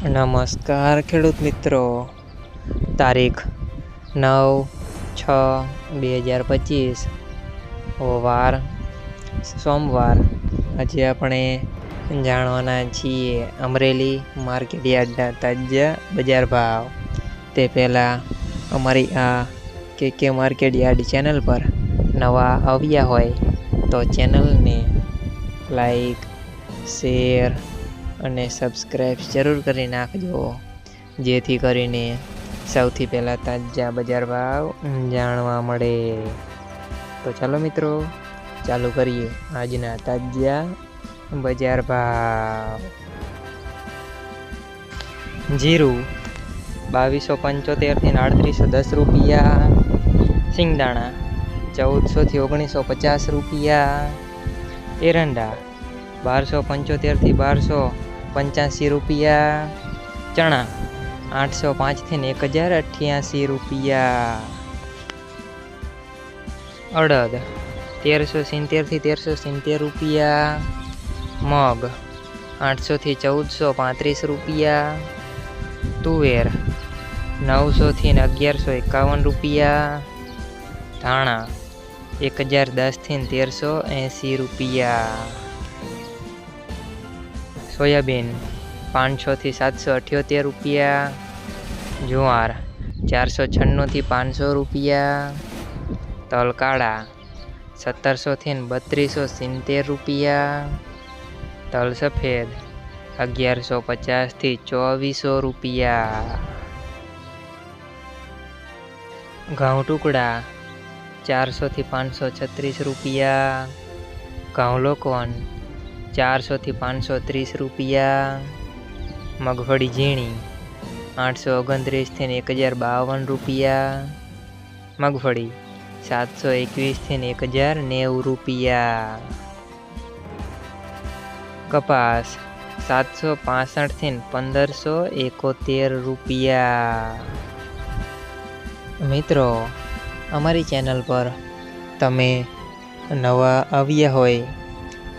નમસ્કાર, ખેડૂત મિત્રો. તારીખ નવ છ બે હજાર પચીસ. વાર સોમવાર. આજે આપણે જાણવાના છીએ અમરેલી માર્કેટ યાર્ડના તાજા બજાર ભાવ. તે પહેલાં અમારી આ કે કે માર્કેટ યાર્ડ ચેનલ પર નવા આવ્યા હોય તો ચેનલને લાઈક, શેર અને સબસ્ક્રાઈબ જરૂર કરી નાખજો. જેથી કરીને સૌથી પહેલાં તાજા બજાર ભાવ જાણવા મળે. તો ચાલો મિત્રો, ચાલુ કરીએ આજના તાજા બજાર ભાવ. જીરું બાવીસો પંચોતેરથી આડત્રીસો દસ રૂપિયા. સિંગદાણા ચૌદસોથી ઓગણીસો પચાસ રૂપિયા. એરંડા બારસો પંચોતેરથી બારસો પંચ્યાસી રૂપિયા, ચણા આઠસો પાંચથી એક હજાર અઠ્યાસી રૂપિયા. અડદ તેરસો સિત્તેરથી તેરસો સિત્તેર રૂપિયા. મગ આઠસોથી ચૌદસો પાંત્રીસ રૂપિયા. તુવેર નવસોથી અગિયારસો એકાવન રૂપિયા. ધાણા એક હજાર દસથી તેરસો એંસી રૂપિયા. સોયાબીન પાંચસોથી સાતસો અઠ્યોતેર રૂપિયા, જુવાર, ચારસો છન્નુંથી પાંચસો રૂપિયા, તલકાળા સત્તરસોથી બત્રીસો સિત્તેર રૂપિયા તલ સફેદ અગિયારસો પચાસથી ચોવીસો રૂપિયા. ઘઉં ટુકડા ચારસોથી પાંચસો છત્રીસ રૂપિયા. ઘઉં લોકવન ચારસોથી પાંચસો ત્રીસ રૂપિયા. મગફળી ઝીણી આઠસો ઓગણત્રીસથી એક હજાર બાવન રૂપિયા. મગફળી સાતસો એકવીસથી એક હજાર નેવું રૂપિયા. કપાસ સાતસો પાસઠથી પંદરસો એકોતેર રૂપિયા. મિત્રો, અમારી ચેનલ પર તમે નવા આવ્યા હોય